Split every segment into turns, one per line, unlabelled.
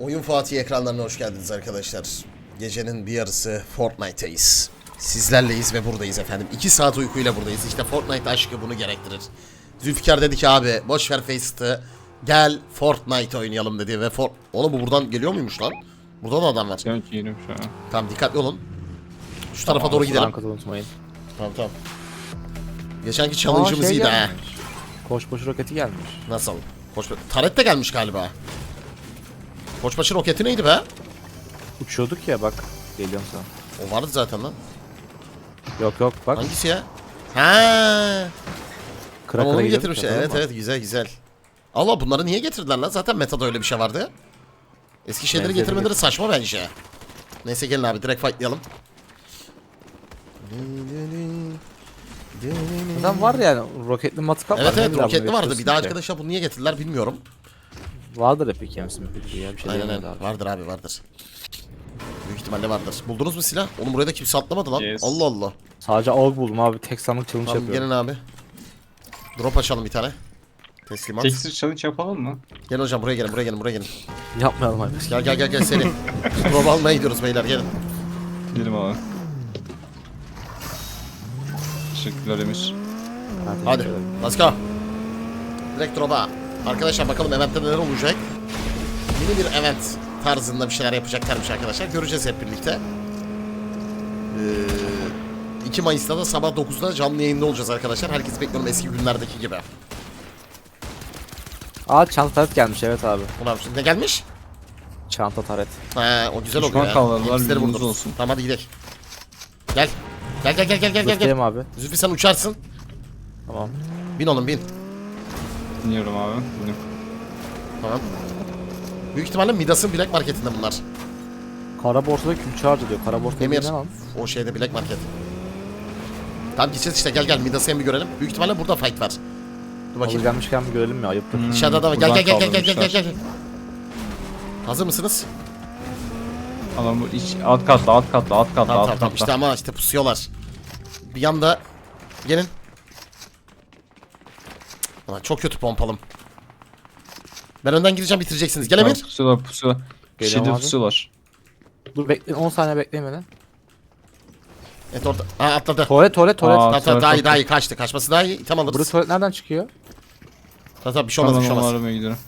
Oyun Fatih ekranlarına hoş geldiniz arkadaşlar. Gecenin bir yarısı Fortnite'teyiz. Sizlerleyiz ve buradayız efendim. 2 saat uykuyla buradayız. İşte Fortnite aşkı bunu gerektirir. Zülfikar dedi ki abi boş ver Facet'ı. Gel Fortnite oynayalım dedi ve Fort... Oğlum bu buradan geliyor muymuş lan? Burada da adam var.
Sen giyelim şu an.
Tamam dikkatli olun. Şu tarafa doğru gidelim.
Ankara unutmayın.
Tamam tamam. Geçenki challenge'ımız
şey
iyiydi ha.
gelmiş. Koçbaşı roketi gelmiş.
Nasıl? Koç... Taret de gelmiş galiba. Koçbaşı roketi neydi be?
Uçuyorduk ya bak. Geliyorum sana.
O vardı zaten lan.
Yok yok bak.
Hangisi ya? Ha.
Kıra
Ama
kıra
onu getirmiş.
ya,
Evet
tamam mı?
evet güzel güzel. Allah bunları niye getirdiler lan? Zaten metada öyle bir şey vardı. Eski şeyleri
Benzeri
getirmeleri saçma bence. Neyse gelin abi direkt fightlayalım.
Zaten var yani roketli matkap var.
Evet
ne
evet roketli vardı. Bir
götürürsün
daha
ki?
arkadaşlar bunu niye getirdiler bilmiyorum.
Vardır bildiği ya bir şey
Aynen aynen.
abi.
Vardır abi vardır. Büyük ihtimalle vardır. Buldunuz mu silah? Oğlum buraya da kimse atlamadı lan.
Yes.
Allah Allah.
Sadece AUG buldum abi tek sandık challenge
Tamam
yapıyorum.
gelin abi. Drop açalım bir tane. Teslimat.
Tekstil challenge yapalım mı?
Gelin hocam buraya gelin buraya gelin buraya gelin.
Yapmayalım abi.
Gel gel gel gel seni. Drop almaya gidiyoruz beyler gelin.
Gidelim abi. Teşekkürler Emir.
Hadi let's go. Direkt drop'a. Arkadaşlar bakalım eventte neler olacak. Yeni bir event tarzında bir şeyler yapacaklarmış arkadaşlar. Göreceğiz hep birlikte. Ee, 2 Mayıs'ta da sabah 9'da canlı yayında olacağız arkadaşlar. Herkes bekliyorum eski günlerdeki gibi.
Aa çanta taret gelmiş evet abi.
Ulan şimdi ne gelmiş?
Çanta taret.
Ha, o güzel
Düşman
oluyor ya.
bilginiz
vurduruz.
olsun.
Tamam hadi gidelim. Gel. Gel gel gel gel gel gel.
Göstereyim abi.
Zülfü sen uçarsın.
Tamam.
Bin oğlum bin.
Dinliyorum abi. Dinliyorum.
Tamam. Büyük ihtimalle Midas'ın Black Market'inde bunlar.
Kara borsada külçe harcıyor. Kara borsada
Emir. O şeyde Black Market. Tamam gideceğiz işte gel gel Midas'ı hem bir görelim. Büyük ihtimalle burada fight var. Dur
Hazır
bakayım.
gelmişken bir görelim mi? Ayıptır.
Hmm,
Dışarıda da var. Gel
buradan
gel gel gel gel gel gel. Hazır mısınız?
Adam bu iç, alt katlı, alt katlı, alt katlı,
Tamam
alt
tamam tamam
katlı.
işte ama işte pusuyorlar. Bir yanda gelin. Ulan çok kötü pompalım. Ben önden gideceğim bitireceksiniz. Gel Emir.
Pusuyorlar, pusuyorlar.
Geliyorum
Şeyde
abi.
pusuyorlar.
Dur bekleyin 10 saniye bekleyin beni.
Evet orada. Ha atladı.
Tuvalet tuvalet tuvalet.
Aa,
Tamam tamam daha iyi daha iyi kaçtı. Kaçması daha iyi. Tam
Burası
alırız.
tuvalet nereden çıkıyor?
Tamam tamam bir şey olmaz bir şey
Tamam, onu
olmaz.
aramaya gidiyorum.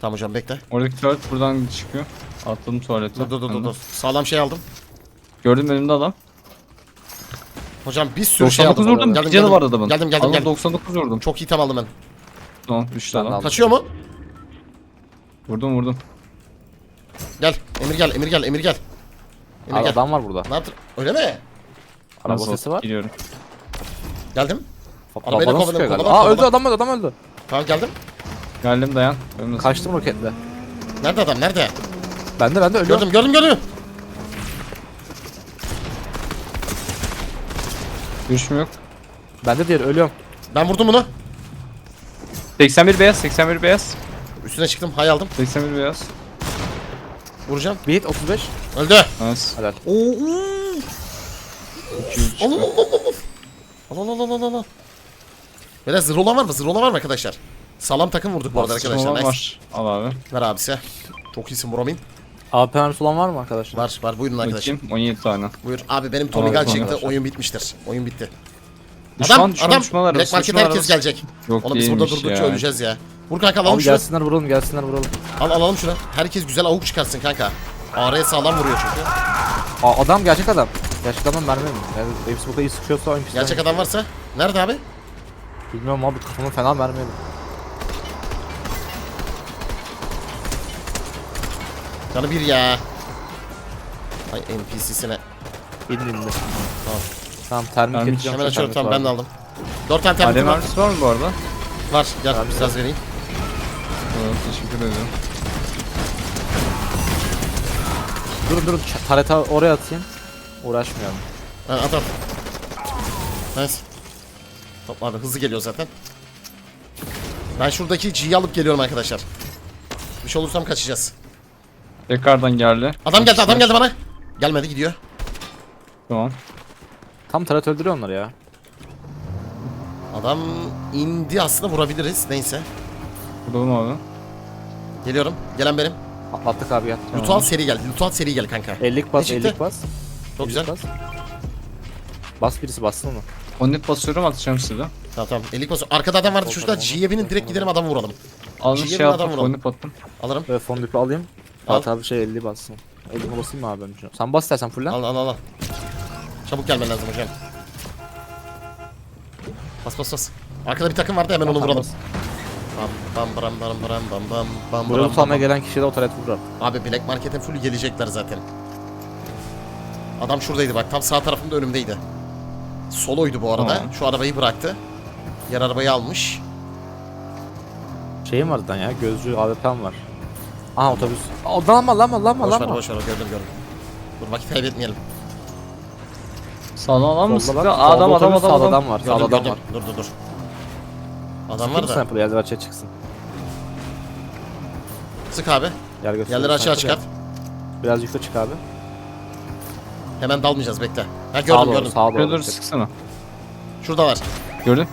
Tamam hocam bekle.
Oradaki tuvalet buradan çıkıyor. Atladım tuvalete.
Dur dur dur dur. Sağlam şey aldım.
Gördüm önümde adam.
Hocam bir sürü şey
99
aldım.
vurdum.
Geldim,
Bir canı
geldim.
var adamın.
Geldim geldim
Adam
geldim.
99 vurdum.
Çok iyi tam aldım ben.
Tamam düştü
Ben
adam.
aldım.
Kaçıyor mu?
Vurdum vurdum.
Gel. Emir gel. Emir gel. Emir gel. Emir
Abi
gel.
adam var burada.
Ne yaptın? Öyle mi?
Araba
Nasıl?
sesi var.
Geliyorum.
Geldim. Arabayla
Bana
kovaladım,
galiba. Aa öldü
kovaladım.
adam öldü adam öldü.
Tamam geldim.
Geldim dayan. Önümde
Kaçtım roketle.
Nerede adam? Nerede?
Bende bende ölüyorum.
Gördüm gördüm gördüm.
Görüşüm yok.
Bende diğer ölüyorum.
Ben vurdum bunu.
81 beyaz, 81 beyaz.
Üstüne çıktım. Hay aldım.
81 beyaz.
Vuracağım.
Hit 35.
Öldü.
Nice.
Helal.
Oo. oo.
200
Allah Allah Allah Allah. Allah Allah Allah Allah. Böyle zırh olan var mı? Zırh olan var mı arkadaşlar? Sağlam takım vurduk bu arada arkadaşlar. Nice.
var. Al abi.
Ver abisi. Çok iyisin Bromin.
AP mermisi olan var mı arkadaşlar?
Var var buyurun arkadaşlar.
Bakayım 17 tane.
Buyur. Abi benim Tommy
Abi,
Gun çıktı.
Gun.
Oyun bitmiştir. Oyun bitti.
Düşman,
adam
düşman,
adam.
düşmanlar
Black
arası,
Market
düşmanlar
herkes
arası.
gelecek.
Yok
Oğlum biz burada
değilmiş
durdukça
ya.
öleceğiz ya. Vur kanka alalım
Abi
şunu.
gelsinler vuralım gelsinler vuralım.
Al alalım şunu. Herkes güzel avuk çıkarsın kanka. AR'ye sağlam vuruyor çünkü.
Aa adam gerçek adam. Gerçek adam mermi mi? Yani hepsi burada iyi sıkıyorsa oyun pistten.
Gerçek adam varsa. Nerede abi?
Bilmiyorum abi kafamı fena mermi yedim.
Canı bir ya. Ay NPC'sine.
İndi indi.
Tamam.
Tamam termik
Termik.
edeceğim.
Hemen açıyorum tamam ben de aldım. Dört tane termik
Alem
var.
var mı bu arada?
Var. Gel
Abi,
biraz vereyim.
Evet, teşekkür ederim.
Durun durun ç- tarete oraya atayım. Uğraşmıyorum.
Ha, at at. Nice. Topla abi hızlı geliyor zaten. Ben şuradaki G'yi alıp geliyorum arkadaşlar. Bir şey olursam kaçacağız.
Tekrardan geldi.
Adam geldi adam geldi bana. Gelmedi gidiyor.
Tamam.
Tam taret öldürüyor onları ya.
Adam indi aslında vurabiliriz. Neyse.
Vuralım abi.
Geliyorum. Gelen benim.
Atlattık abi gel.
Lutual seri gel. Lutual seri gel kanka.
50'lik bas,
Ne çıktı?
50'lik bas.
Çok
50'lik
güzel.
Bas. bas birisi bassın onu.
Onluk basıyorum atacağım size.
Tamam tamam. Elik basıyor. Arkada adam vardı
Oldu,
çocuklar. binin direkt gidelim adamı vuralım.
Alın
Ciğerin
şey
adam
attım.
vuralım.
Onluk attım.
Alırım.
Böyle fon düpü alayım.
Al.
At abi şey 50 bassın. 50'ine basayım mı abi önce? Sen bas istersen fullen.
Al al al al. Çabuk gelmen lazım hocam. Bas bas bas. Arkada bir takım vardı hemen onu
Tamam,
vuralım. Bam bam bram bam bam bam
Buraya
bram
tutamaya
bam.
gelen kişiye de o taret vurur.
Abi Black Market'e full gelecekler zaten. Adam şuradaydı bak tam sağ tarafımda önümdeydi. Soloydu bu arada.
Tamam.
Şu arabayı bıraktı. Yer arabayı almış.
Şeyim var zaten ya gözcü AWP'm var. Aha otobüs. Aa, lanma lanma lanma
Boş ver
lanma.
boş ver gördüm gördüm. Dur vakit kaybetmeyelim.
Sağdan adam mı
Solda
sıktı?
bak,
Adam
solda
adam
otobüs,
adam
sağda
adam.
adam var.
Gördüm
Sağda adam
gördüm.
var.
Dur dur dur. Adam var
mı
da.
sniper yerler açığa çıksın.
Sık abi.
Yer göster.
Yerleri açığa
Sniper
çıkart.
yap. Biraz yukarı çık abi.
Hemen dalmayacağız bekle. Ha
Sağa
gördüm
doğru,
gördüm.
sağa doğru.
doğru
çık.
sıksana.
Şuradalar.
Gördün?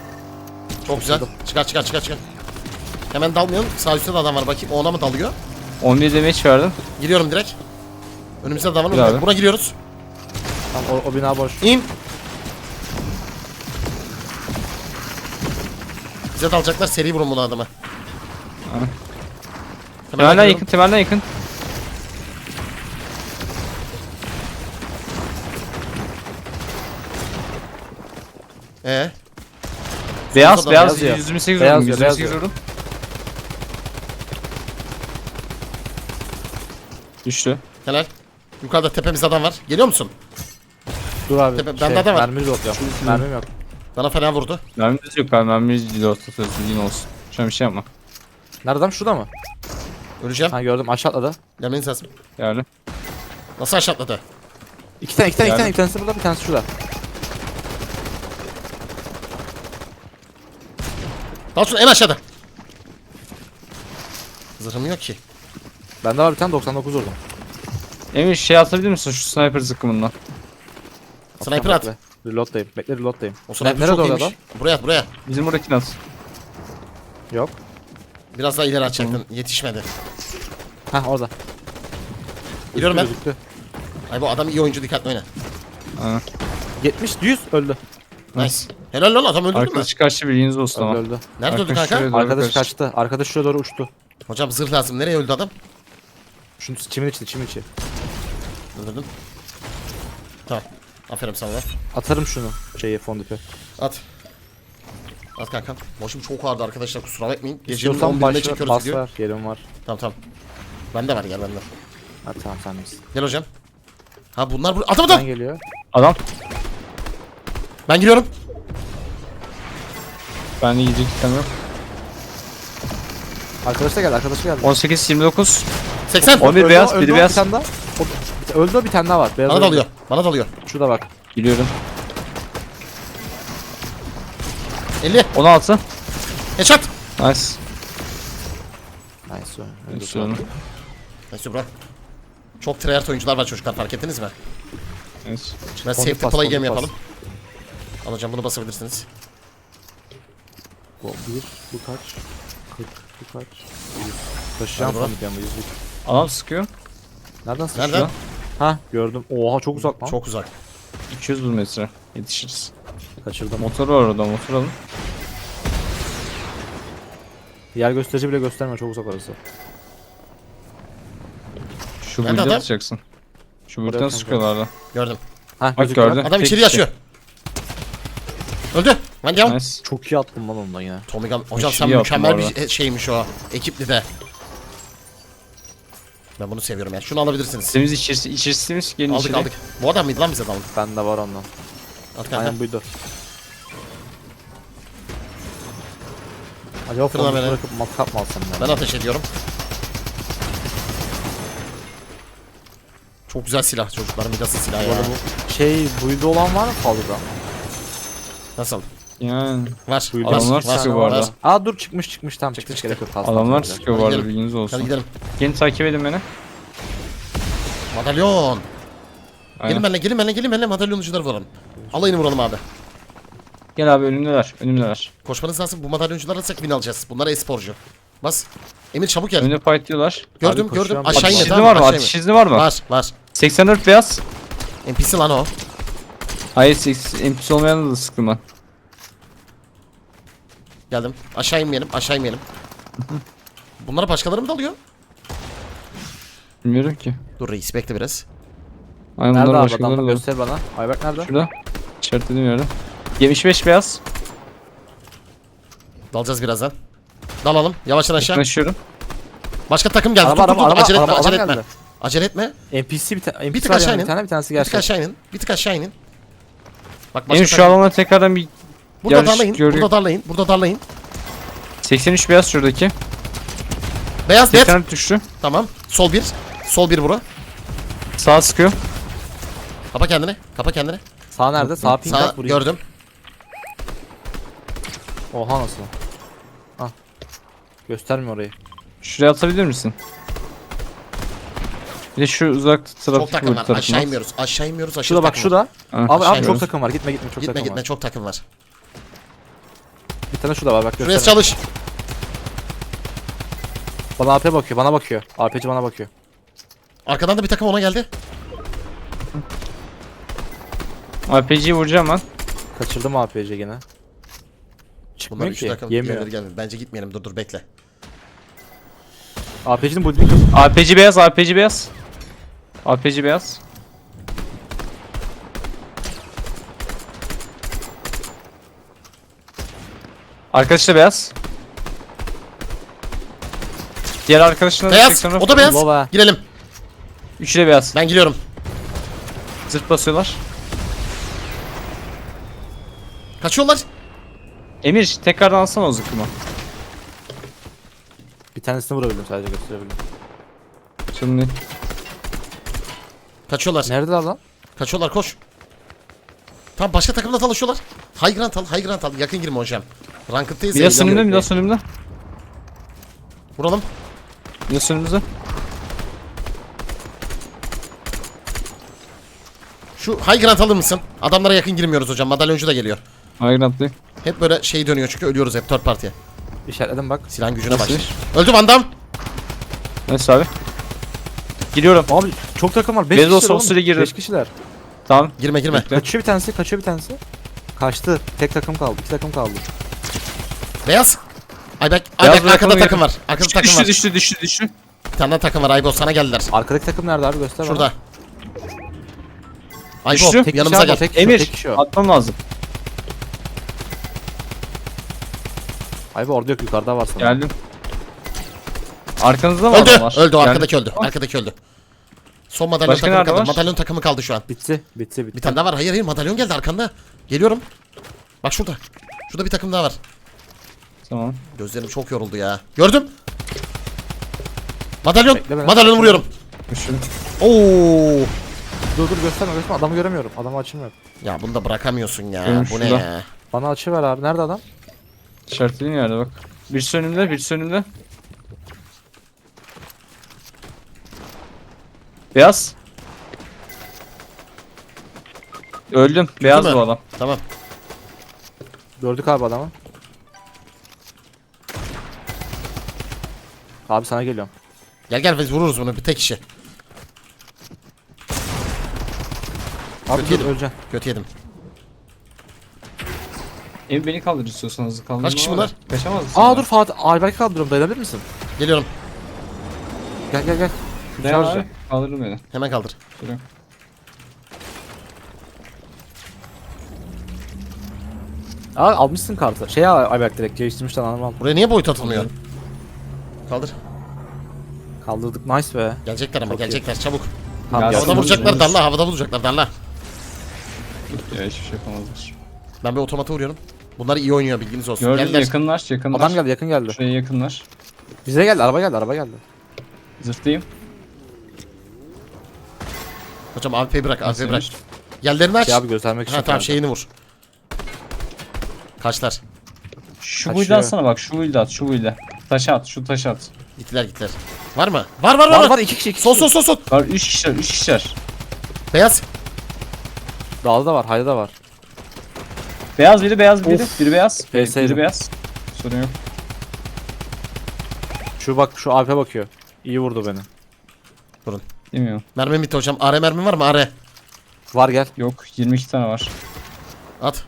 Çok güzel. Çıkar çıkar çıkar çıkar. Hemen dalmayalım. Sağ üstte de adam var bakayım. O ona mı dalıyor?
11 demeç verdim.
Giriyorum direkt. Önümüzde adam var.
Gir abi.
Buna giriyoruz.
Tamam o, o bina boş.
İn. Bize dalacaklar. Seri vurun bunu. Hemen
Temelden yakın, temelden yakın.
Ee,
Beyaz, beyaz,
beyaz ya.
128
Beyaz
vurdum,
ya, beyaz
128
ya.
vurdum. Düştü.
helal. Yukarıda tepemizde adam var. Geliyor musun?
Dur abi.
Tepe- bende de var.
Mermi yok ya. Mermim yok.
Bana fena vurdu.
Mermimiz yok abi, mermimiz değil orta sözü yine olsun. Şu an bir şey yapma.
Nerede adam? Şurada mı?
Öleceğim.
Ha gördüm aşağı atladı.
Gelmeniz lazım.
Geldi.
Nasıl aşağı atladı?
İki tane iki tane iki tane bir tanesi burada bir tanesi şurada.
Dal şunu en aşağıda. Zırhım yok ki.
Bende var bir tane 99 vurdum.
Emir şey atabilir misin şu sniper zıkkımından?
Sniper at.
Bekle. Reload'dayım. Bekle reload'dayım.
O sniper
Nerede
çok
orada
iyiymiş. Buraya at buraya.
Bizim buradakini at.
Yok.
Biraz daha ileri atacaktın. Yetişmedi.
Ha orada.
Giriyorum ben.
Gözüktü.
Ay bu adam iyi oyuncu dikkatli oyna.
Ha.
70 100 öldü.
Nice. Helal lan adam öldürdün mü?
Arkadaşı kaçtı bilginiz olsun
Öldü
ama.
öldü.
Nerede öldü
Arkadaş
kanka?
şuraya doğru
Arkadaş
kaçtı.
kaçtı. Arkadaş şuraya doğru uçtu.
Hocam zırh lazım. Nereye öldü adam?
Şunu çimin içi çimin içi.
Öldürdüm. Tamam. Aferin sana.
Atarım şunu. Şeyi fondöpü.
At. At kanka. Başım çok ağrıdı arkadaşlar kusura bakmayın. Gecenin
İstiyorsan
11'inde
başla
çekiyoruz
bas
video.
ver. Yerim var.
Tamam tamam. Bende var gel bende.
Ha tamam sen misin?
Gel hocam. Ha bunlar bu Atamadım.
Ben geliyor.
Adam.
Ben giriyorum.
Ben de gidecek kitlem yok.
Arkadaş da geldi. Arkadaş da geldi.
18 29.
80.
On- bir
Öldü
beyaz,
o,
biri
öldü o,
beyaz.
Bir tane daha. O- öldü o, bir tane daha var. Beyaz
Bana
öldü.
dalıyor. Bana dalıyor.
Şurada bak.
Geliyorum.
50.
16.
Headshot.
Nice.
Nice. o, öldü.
Onu.
Neyse bro. Çok tryhard oyuncular var çocuklar fark ettiniz mi?
Nice.
Ben
Fondip
safety
bas,
play game yapalım. Al hocam bunu basabilirsiniz.
Bu bir, bu kaç? 40, bu kaç? 100. Taşıyacağım
Hadi bro.
fondip yani 100.
Adam sıkıyor.
Nereden sıçrıyor?
Nereden?
Ha gördüm. Oha çok uzak lan.
Çok uzak.
200 metre. Yetişiriz.
Kaçırdım.
Motor var orada motor alın.
Yer gösterici bile göstermiyor çok uzak orası.
Şu
Nerede adam?
atacaksın. Şu
Oraya
build'den
kanka.
sıkıyorlardı.
Gördüm.
Ha
Bak
gözüküyor.
gördün.
Adam
Tek
içeri
kişi.
yaşıyor. Öldü. Ben devam.
Nice.
Çok iyi attım lan ondan yine.
Tommy Gun. Hocam sen mükemmel
bu
bir
arada.
şeymiş o. Ekipli de. Ben bunu seviyorum ya. Şunu alabilirsiniz.
Temiz içerisi, içerisi temiz. Gelin
Aldık
içeri.
aldık. Bu adam mıydı lan bize dalın?
Bende var ondan.
At kanka.
Aynen buydu. Acaba fondu
beni.
bırakıp matkap mı alsam ben?
Ben ateş ediyorum. Çok güzel silah çocuklar. Midası silah
Bu
ya.
arada bu şey buydu olan var mı fazladan?
Nasıl?
Yani.
Var.
Buydu.
var,
Adamlar
var,
sıkıyor bu arada.
Aa dur çıkmış çıkmış
Çıktı,
çıkmış gerek yok. fazla
Adamlar
fazla.
sıkıyor bu arada
gidelim.
bilginiz
Hadi
olsun.
gidelim.
Gelin takip edin beni.
Madalyon. Gelin
Aynen.
benimle gelin benimle gelin benimle madalyoncuları vuralım. Alayını vuralım abi.
Gel abi önümdeler. Önümdeler.
Koşmanız lazım. Bu madalyoncuları alırsak win alacağız. Bunlar e-sporcu. Bas. Emir çabuk gel.
Önünde fight diyorlar.
Gördüm
Abi
gördüm.
koşuyorum.
Aşağı
Ateş
in
izni
tamam
var mı?
aşağı
Ateş izni var mı?
Var var.
84 beyaz.
NPC lan o.
Hayır 80 NPC olmayan da sıktım ben.
Geldim. Aşağı inmeyelim aşağı inmeyelim. Bunlara başkaları mı dalıyor?
Bilmiyorum ki.
Dur reis bekle biraz.
Aynen
Nerede
bunlar
abi
başkaları
adam
da.
göster bana. Ayberk nerede?
Şurada. İşaretledim yerde. 75 beyaz.
Dalacağız birazdan. Dalalım. Yavaştan aşağı.
Yaklaşıyorum.
Başka takım geldi.
Araba
dur dur dur.
araba
acele etme
araba
acele etme.
geldi.
Acele etme.
NPC bir tane.
Bir tık
var
aşağı
yani
inin.
Bir tane bir tanesi
Bir tık
gerçek.
aşağı inin. Bir tık aşağı inin. Bak başka
Benim şu
takım-
alana tekrardan bir
Burada
yarış
darlayın.
görüyor-
Burada darlayın. Burada darlayın.
83 beyaz şuradaki.
Beyaz net.
80 düştü.
Tamam. Sol bir. Sol bir bura.
Sağ sıkıyor.
Kapa kendini. Kapa kendini.
Sağ nerede? Sağ pink
Sağ
at
gördüm.
Oha nasıl? Ah. Göstermiyor orayı.
Şuraya atabilir misin? Bir de şu uzak
Çok
trafik
takım var.
tarafına.
Aşağı inmiyoruz. Aşağı inmiyoruz. Aşağı
Şurada bak
takım var.
şurada.
Ha,
Abi
aşağı
abi çok takım var. Gitme gitme çok
Gitme
takım
gitme
var.
çok takım var.
Tane şurada var bak
Şuraya
göster.
çalış.
Bana AP bakıyor. Bana bakıyor. AP'ci bana bakıyor.
Arkadan da bir takım ona geldi.
RPG'yi vuracağım ben.
Kaçırdım AP'ci gene.
Bunlar
Çıkmıyor ki. Yemiyor.
Gelmedi gelmedi. Bence gitmeyelim. Dur dur bekle.
AP'cinin bu
RPG beyaz, RPG beyaz. RPG beyaz. Arkadaşı da beyaz. Diğer arkadaşına da
Beyaz.
80
O da beyaz.
Baba.
Girelim.
Üçü de beyaz.
Ben giriyorum.
Zırt basıyorlar.
Kaçıyorlar.
Emir tekrardan alsana o zıkkımı.
Bir tanesini vurabildim sadece gösterebildim.
Şimdi
Kaçıyorlar.
Neredeler lan?
Kaçıyorlar koş. Tamam başka takımla tanışıyorlar. High Grant al, High Grant al. Yakın girme hocam. Ranked'tayız.
bir de
ya,
sınırda
yanıyor.
bir de sınırda.
Vuralım.
Bir de sınırda.
Şu High Grant alır mısın? Adamlara yakın girmiyoruz hocam. Madalyoncu da geliyor.
Ayrıntı.
Hep böyle şey dönüyor çünkü ölüyoruz hep third party'ye.
İşaretledim bak.
Silahın gücüne bak.
Nasıl?
Öldü Van Damme.
Neyse abi. Giriyorum.
Abi çok takım var. 5
Bezos
kişiler
girer.
5 kişiler.
Tamam.
Girme girme.
Kaçıyor bir tanesi, kaçıyor bir tanesi. Kaçtı. Tek takım kaldı. iki takım kaldı.
Beyaz. Ayberk,
Beyaz
Ayberk arkada takım var. Arkada
Düştü
takım
düştü,
var.
düştü düştü düştü.
Bir tane daha takım var Aybo sana geldiler.
Arkadaki takım nerede abi göster
Şurada. Aybo
Düştü.
bana. Tek
yanımıza
kişi
gel.
abi, Tek kişi,
Emir
tek kişi o.
atmam lazım.
Abi orada yok yukarıda var sana.
Geldim. Arkanızda mı
Öldü.
adam var?
Öldü o
Geldim.
arkadaki öldü. Arkadaki öldü. Son madalyon
Başka
takımı
nerede
kaldı.
var?
Madalyon takımı kaldı şu an.
Bitti. Bitti bitti.
Bir tane daha var. Hayır hayır madalyon geldi arkanda. Geliyorum. Bak şurada. Şurada bir takım daha var.
Tamam.
Gözlerim çok yoruldu ya. Gördüm. Madalyon.
Bekle
Madalyonu vuruyorum.
Düşün.
Oo.
Dur dur gösterme gösterme adamı göremiyorum. Adamı açım yok.
Ya bunu da bırakamıyorsun ya.
Benim
Bu ne
şurada.
ya?
Bana açı ver abi. Nerede adam?
İşaretlediğin yerde bak. Birisi önümde, birisi önümde. Beyaz. Öldüm. Beyaz bu adam.
Tamam.
Gördük abi adamı. Abi sana geliyorum.
Gel gel biz vururuz bunu bir tek kişi.
Abi
Kötü
dur öleceksin.
Kötü yedim.
Ev beni kaldır istiyorsanız kaldır.
Kaç kişi bunlar?
Kaçamaz mısın?
Aa dur Fatih. Ayberk'i kaldırıyorum. Dayanabilir misin?
Geliyorum.
Gel gel gel. Şu
Dayan
şarjı.
abi. Kaldırırım beni.
Hemen kaldır.
Şuraya.
Aa almışsın kartı. Şey al Ayberk direkt geliştirmişler anlamam.
Buraya niye boyut atılmıyor? Kaldır.
Kaldırdık nice be.
Gelecekler ama
Çok iyi.
gelecekler çabuk.
Ya,
gelsin.
Havada vuracaklar
vururuz.
darla havada vuracaklar darla.
Ya hiçbir şey yapamazlar.
Ben bir otomata vuruyorum. Bunlar iyi oynuyor bilginiz olsun.
Gördüm
Geldiler.
yakınlar, yakınlar.
Adam geldi yakın geldi.
Şuraya yakınlar.
Bize geldi araba geldi araba geldi.
Zırtlayayım.
Hocam AWP'yi bırak AWP'yi bırak.
Nasıl
Yerlerini aç.
Şey abi göstermek için.
ha tamam şeyini vur. Kaçlar.
Şu
Kaçıyor.
build'i atsana bak, şu build'i at, şu build'i. Taşa at, şu taşı at.
Gittiler gittiler. Var mı? Var var var.
Var var iki kişi iki
Sol
kişi.
sol sol sol.
Var 3 kişiler, 3 kişiler.
Beyaz.
Dağda da var hayda da var.
Beyaz biri, beyaz biri, biri beyaz. Biri,
PS'ydi.
biri beyaz. Sorun yok.
Şu bak şu AWP bakıyor. İyi vurdu beni.
Bilmiyorum.
Mermi bitti hocam. AR mermi var mı? AR.
Var gel.
Yok 22 tane var.
At.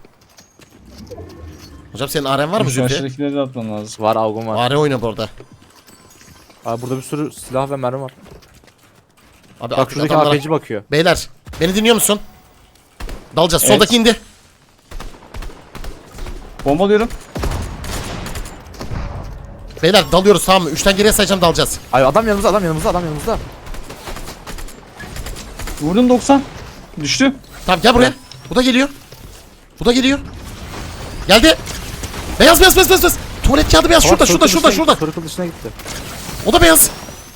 Hocam senin AR'n var mı
Şu
Zülfü?
aşağıdakileri de atman lazım.
Var avgum var.
AR oyna bu arada.
Abi burada bir sürü silah ve mermi var.
Abi
Bak şuradaki
adamlara-
APC bakıyor.
Beyler beni dinliyor musun? Dalacağız.
Evet.
Soldaki indi.
Bombalıyorum.
Beyler dalıyoruz tamam mı? Üçten geriye sayacağım dalacağız.
Ay adam yanımızda adam yanımızda adam yanımızda.
Vurdum 90. Düştü.
Tamam gel buraya. Bu da geliyor. Bu da geliyor. Geldi. Beyaz beyaz beyaz beyaz. beyaz. Tuvalet kağıdı beyaz. Şurada şurada şurada şurada.
Circle dışına gitti.
O da beyaz.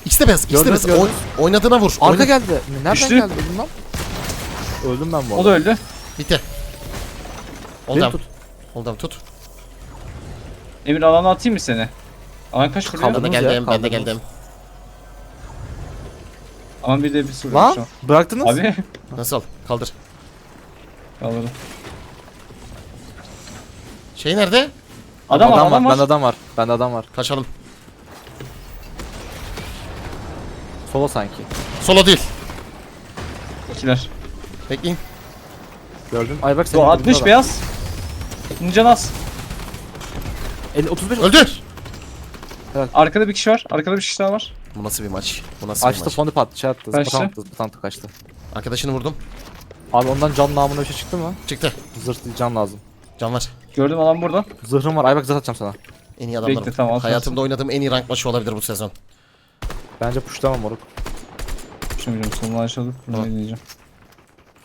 İkisi de beyaz. İkisi de
Gördünüz,
beyaz. Oy-
gördünüz.
oynadığına vur.
Arka
Oyna-
geldi. Nereden
Düştü.
geldi öldüm lan? Öldüm ben bu
O
arada.
da öldü.
Bitti.
Beni
Oldam.
tut.
Oldam tut.
Emir alana atayım mı seni? Alan kaç vuruyor?
Ben de
Kaldınız ya,
geldim. Ben de geldim.
Aman bir de bir sürü.
Lan bıraktınız.
Abi.
Nasıl? Kaldır.
Kaldırdım.
Şey nerede?
Adam, var,
adam,
adam
var.
var.
Bende adam var. Bende adam var.
Kaçalım.
Solo sanki.
Solo değil.
İkiler.
Bekleyin.
Gördüm. Ay bak senin
O
dibinde
60
adam.
beyaz. Buncan az.
50 35
Öldü.
Arkada bir kişi var. Arkada bir kişi daha var.
Bu nasıl bir maç? Bu nasıl bir
Açtı
maç?
fonu pat şey attı.
Kaçtı?
Attı kaçtı.
Arkadaşını vurdum.
Abi ondan can namına bir şey çıktı mı?
Çıktı.
Zırh can lazım.
Can var.
Gördüm alan burada.
Zırhım var. Ay bak zırh atacağım sana.
En iyi adamlarım.
Bekle, tamam.
Hayatımda oynadığım en iyi rank maçı olabilir bu sezon.
Bence pushlamam moruk.
Şimdi sonuna aşağıdık. Bunu
Tamam.
deneyeceğim.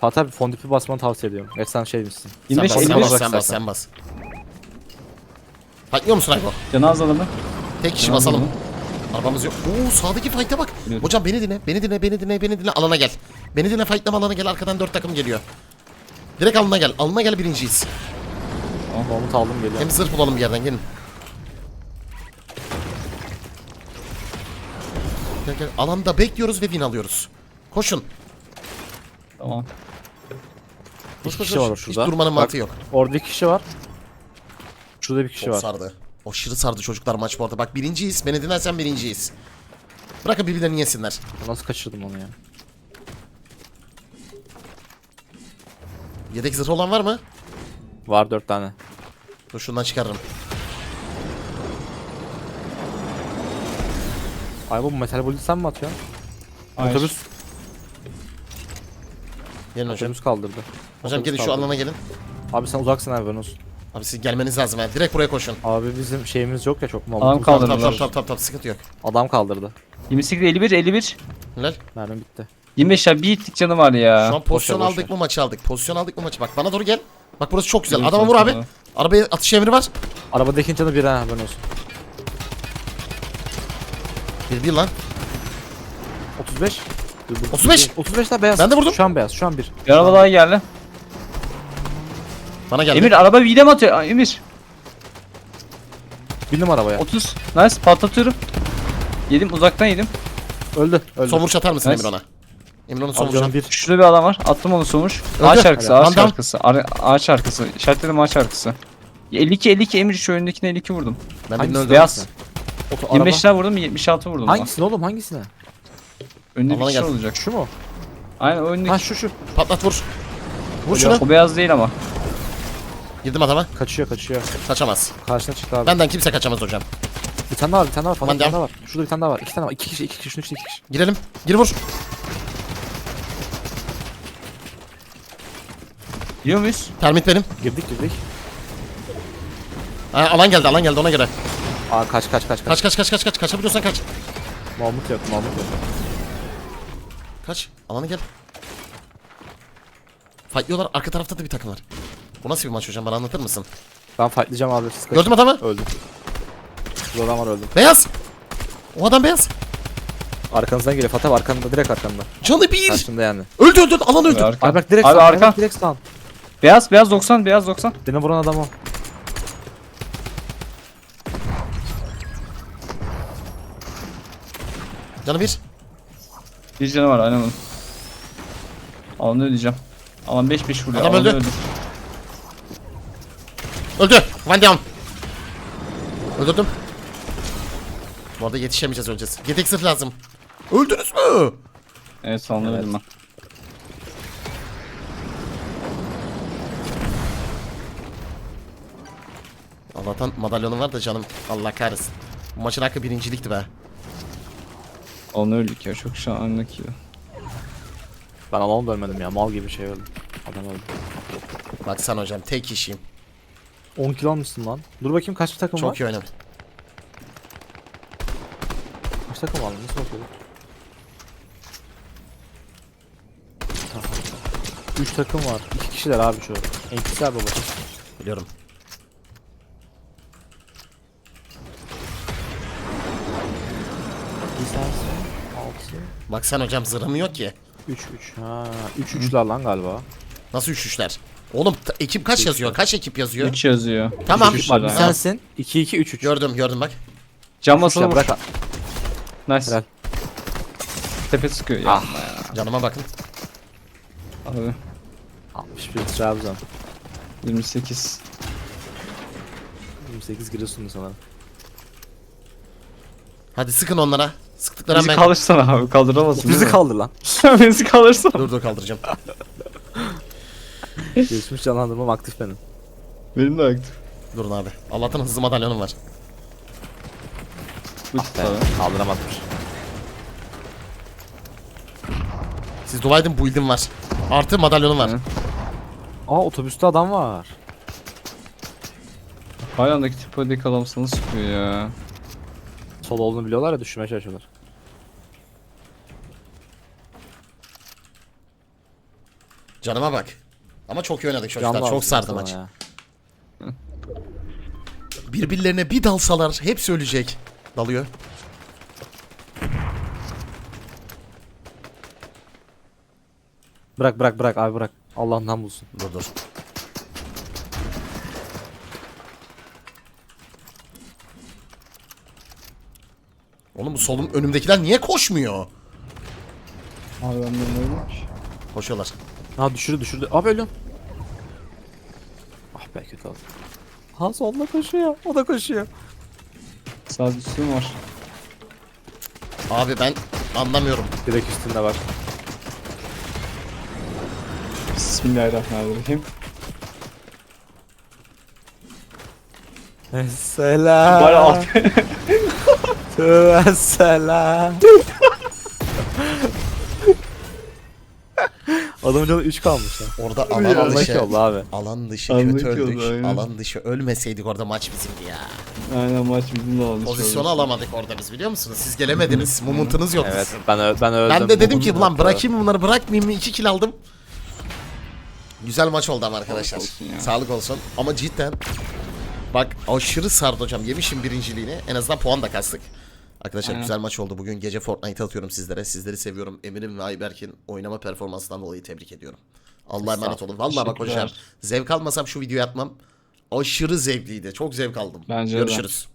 Fatih abi fondipi basmanı tavsiye ediyorum. Geç sen şey misin?
25
sen bas, sen
55
bas, sen bas, sen bas. Fightlıyor musun Ayko?
Canı az adamı.
Tek kişi basalım. Arabamız yok. Oo sağdaki fight'a bak.
Biliyorum.
Hocam beni dinle, beni dinle, beni dinle, beni dinle. Alana gel. Beni dinle fightlama alana gel. Arkadan dört takım geliyor. Direkt alana gel. Alana gel birinciyiz.
Komut aldım geliyor.
Hem zırh bulalım bir yerden gelin. Gel gel. Alanda bekliyoruz ve win alıyoruz. Koşun.
Tamam.
Koş koş
kişi
koş.
var
Hiç
şurada.
durmanın
Bak,
mantığı yok.
Orada iki kişi var. Şurada bir kişi
Çok
var.
sardı. Aşırı sardı çocuklar maç bu arada. Bak birinciyiz. Beni dinlersen birinciyiz. Bırakın birbirlerini yesinler.
Nasıl kaçırdım onu ya?
Yedek zırh olan var mı?
Var dört tane.
Dur şundan çıkarırım.
Ay bu metal bullet sen mi atıyorsun?
Hayır.
Otobüs,
Gelin hocam.
otobüs kaldırdı.
Hocam
otobüs
gelin şu
kaldırdı.
alana gelin.
Abi sen uzaksın abi ben olsun.
Abi siz gelmeniz lazım ha. Direkt buraya koşun.
Abi bizim şeyimiz yok ya çok mal.
Adam kaldırdı.
Tamam tamam
Kaldırırlar.
tamam tamam tamam sıkıntı yok.
Adam kaldırdı.
28 51 51.
Helal.
Mermi bitti.
25 ya bir itlik canı var ya.
Şu an pozisyon
boş ver.
aldık mı maçı aldık. Pozisyon aldık mı maçı. Bak bana doğru gel. Bak burası çok güzel. Adama vur abi. Arabaya atış emri var.
Arabadaki canı bir ha ben olsun.
Bir bir lan.
35. Dur, dur,
35.
35 daha beyaz.
Ben de vurdum.
Şu an beyaz. Şu an bir.
Bir araba daha geldi.
Bana geldi.
Emir araba videm atıyor. Aa, Emir.
Bindim arabaya.
30. Nice patlatıyorum. Yedim uzaktan yedim.
Öldü. Öldü.
Son vuruş atar mısın
Nice.
Emir ona? Emir onu son
Abi canım
vuracağım.
bir.
Şurada bir adam var. Attım onu sonuç.
Öldü.
Ağaç arkası, ağaç
Vandal.
arkası. Ar- ağaç arkası. İşaretledim ağaç arkası. 52 52 Emir şu önündekine 52 vurdum.
Ben birini
Hangisi?
öldürdüm.
Beyaz.
Oto,
25 daha vurdum 76 vurdum. ama.
Hangisine oğlum hangisine?
Önünde bir
Alana
kişi
gel.
olacak.
Şu mu?
Aynen o önündeki.
Ha şu şu.
Patlat vur. Vur şunu.
O beyaz değil ama.
Girdim adama.
Kaçıyor kaçıyor.
Kaçamaz.
Karşına çıktı abi.
Benden kimse kaçamaz hocam.
Bir tane daha var bir tane daha var falan
Aman
bir tane daha var. Şurada bir tane daha var. İki tane var. İki kişi iki kişi. Şunun içinde iki kişi.
Girelim. Gir vur.
Biliyor muyuz?
Termit benim.
Girdik girdik.
Ha, alan geldi alan geldi ona göre.
Aa kaç kaç kaç kaç.
Kaç kaç kaç kaç kaç. Kaçabiliyorsan kaç.
Mahmut yok Mahmut yok.
Kaç. Alana gel. Fightlıyorlar. Arka tarafta da bir takım var. Bu nasıl bir maç hocam bana anlatır mısın?
Ben fightlayacağım abi. Siz kaçın.
Gördüm adamı.
Öldüm. Burada adam var öldüm.
Beyaz. O adam beyaz.
Arkanızdan geliyor Fatih abi arkanda direkt arkanda.
Canı bir.
Karşımda yani.
Öldü öldü. Alan öldü.
Arka.
Abi bak direkt
Abi
sağ.
arka.
direkt sağ.
Beyaz beyaz 90 beyaz 90.
Beni vuran adam o.
Canı bir.
Bir canı var aynen onun. Alanı ödeyeceğim. Alan 5 5 vuruyor.
Adam
alanı
öldü.
öldü.
Öldü. Van Damme. Öldürdüm. Bu arada yetişemeyeceğiz öleceğiz. Yedek zırh lazım. Öldünüz mü?
Evet sanırım ben.
Allah'tan madalyonum var da canım. Allah kahretsin. Bu maçın hakkı birincilikti be.
Onu öldük ya çok şahane ki.
Ben alanı bölmedim ya. Mal gibi şey öldüm. Adam öldü.
Baksana hocam tek kişiyim.
10 kilo almışsın lan. Dur bakayım kaç takım var?
Çok iyi oynadım.
Kaç takım aldın? Nasıl bakıyorduk? 3 takım var. 2 kişiler abi şu. Enkisler baba.
Biliyorum.
6
Baksana hocam zırhım yok ki.
3 3. Ha 3 3'ler lan galiba.
Nasıl üşüşler? Oğlum ta- ekip kaç yazıyor? Kaç ekip yazıyor?
3 yazıyor.
Tamam.
Üç, üç
Bak,
lira.
sen-
Sensin. 2 2 3 3.
Gördüm gördüm bak.
Cam basalım.
bırak.
Nice.
Helal.
Tepe sıkıyor ya.
Ah.
Canıma bakın.
Abi
61 Trabzon.
28.
28 giriyorsun sanırım.
Hadi sıkın onlara. Sıktıkları
Bizi
ben...
kaldırsana abi kaldıramazsın.
Bizi kaldır lan.
Bizi kaldırsana.
Dur dur kaldıracağım.
Gelişmiş canlandırmam aktif benim.
Benim de aktif.
Durun abi. Allah'tan hızlı madalyonum var.
Be,
tabii.
kaldıramadım.
Siz dua edin build'im var. Artı madalyonum var.
Hı.
Aa otobüste adam var.
Hayandaki tepedeki adam sana sıkıyor ya.
Sol olduğunu biliyorlar ya düşürmeye çalışıyorlar.
Canıma bak. Ama çok iyi oynadık çocuklar.
Canlı
çok sardı maç.
ya.
Birbirlerine bir dalsalar hepsi ölecek. Dalıyor.
Bırak bırak bırak abi bırak. Allah'ından bulsun.
Dur dur. Oğlum bu solum önümdekiler niye koşmuyor?
Abi ben de neymiş?
Koşuyorlar.
Ha düşürdü düşürdü. Abi ölüyorum. Ah be kötü oldu. Ha solda koşuyor. O da koşuyor.
Sağ üstüm var.
Abi ben anlamıyorum.
Direkt üstünde var.
Bismillahirrahmanirrahim.
Selam.
Bari alt.
Tüve selam. Adamın canı 3 kalmış ha.
Orada alan
Allah
dışı.
oldu abi.
Alan dışı
Alan
kötü
dışı
öldük.
oldu, aynen.
Alan dışı ölmeseydik orada maç bizimdi ya.
Aynen maç bizim de almış.
Pozisyonu alamadık orada biz biliyor musunuz? Siz gelemediniz. Momentunuz yoktu.
Evet ben ö- ben öldüm.
Ben de dedim ki
Bugün
ulan
hatta-
bırakayım bunları bırakmayayım mı? 2 kill aldım. Güzel maç oldu ama arkadaşlar.
Sağlık olsun ya.
Sağlık olsun. Ama cidden bak aşırı sardı hocam. Yemişim birinciliğini. En azından puan da kastık. Arkadaşlar
Aynen.
güzel maç oldu. Bugün gece Fortnite atıyorum sizlere. Sizleri seviyorum. Emir'im ve Ayberk'in oynama performansından dolayı tebrik ediyorum. Allah'a emanet olun. Vallahi bak hocam zevk almasam şu videoyu atmam. Aşırı zevkliydi. Çok zevk aldım.
Bence de.
Görüşürüz.